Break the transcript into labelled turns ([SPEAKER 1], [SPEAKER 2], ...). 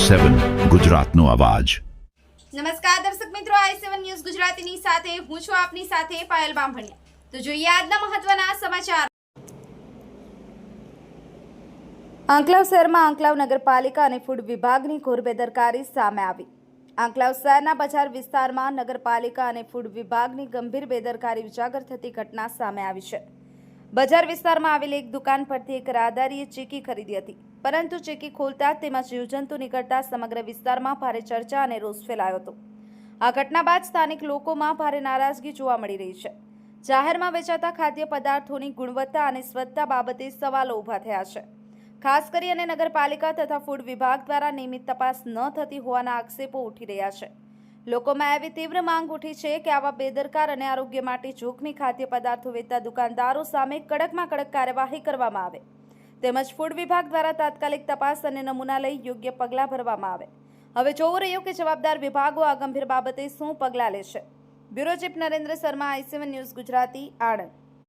[SPEAKER 1] સેવન ગુજરાતનો અવાજ.
[SPEAKER 2] નમસ્કાર દર્શક મિત્રો આઈ સેવન ન્યૂઝ ગુજરાતીની સાથે હું છું આપની સાથે પાયલ બામભણિયા. તો જોઈએ આજના મહત્વના સમાચાર. આંકલાવ શહેરમાં આંકલાવ નગરપાલિકા અને ફૂડ વિભાગની ઘોર બેદરકારી સામે આવી. આંકલાવ શહેરના બજાર વિસ્તારમાં નગરપાલિકા અને ફૂડ વિભાગની ગંભીર બેદરકારી ઉજાગર થતી ઘટના સામે આવી છે. બજાર વિસ્તારમાં આવેલી એક દુકાન પરથી એક રાહદારીએ ચીકી ખરીદી હતી. પરંતુ ચીકી ખોલતા તેમાં જીવજંતુ નીકળતા સમગ્ર વિસ્તારમાં ભારે ચર્ચા અને રોષ ફેલાયો હતો. આ ઘટના બાદ સ્થાનિક લોકોમાં ભારે નારાજગી જોવા મળી રહી છે. જાહેરમાં વેચાતા ખાદ્ય પદાર્થોની ગુણવત્તા અને સ્વચ્છતા બાબતે સવાલો ઊભા થયા છે. ખાસ કરી અને નગરપાલિકા તથા ફૂડ વિભાગ દ્વારા નિયમિત તપાસ ન થતી હોવાના આક્ષેપો ઉઠી રહ્યા છે. લોકોમાં એવી તીવ્ર માંગ ઉઠી છે કે આવા બેદરકાર અને આરોગ્ય માટે જોખમી ખાદ્ય પદાર્થો વેચતા દુકાનદારો સામે કડકમાં કડક કાર્યવાહી કરવામાં આવે. તેમજ ફૂડ વિભાગ દ્વારા તાત્કાલિક તપાસ અને નમૂના લઈ યોગ્ય પગલાં ભરવામાં આવે. હવે જોવું રહ્યું કે જવાબદાર વિભાગો આ ગંભીર બાબતે શું પગલાં લેશે. Bureau chief Narendra Sharma I C one news Gujarati, Anand.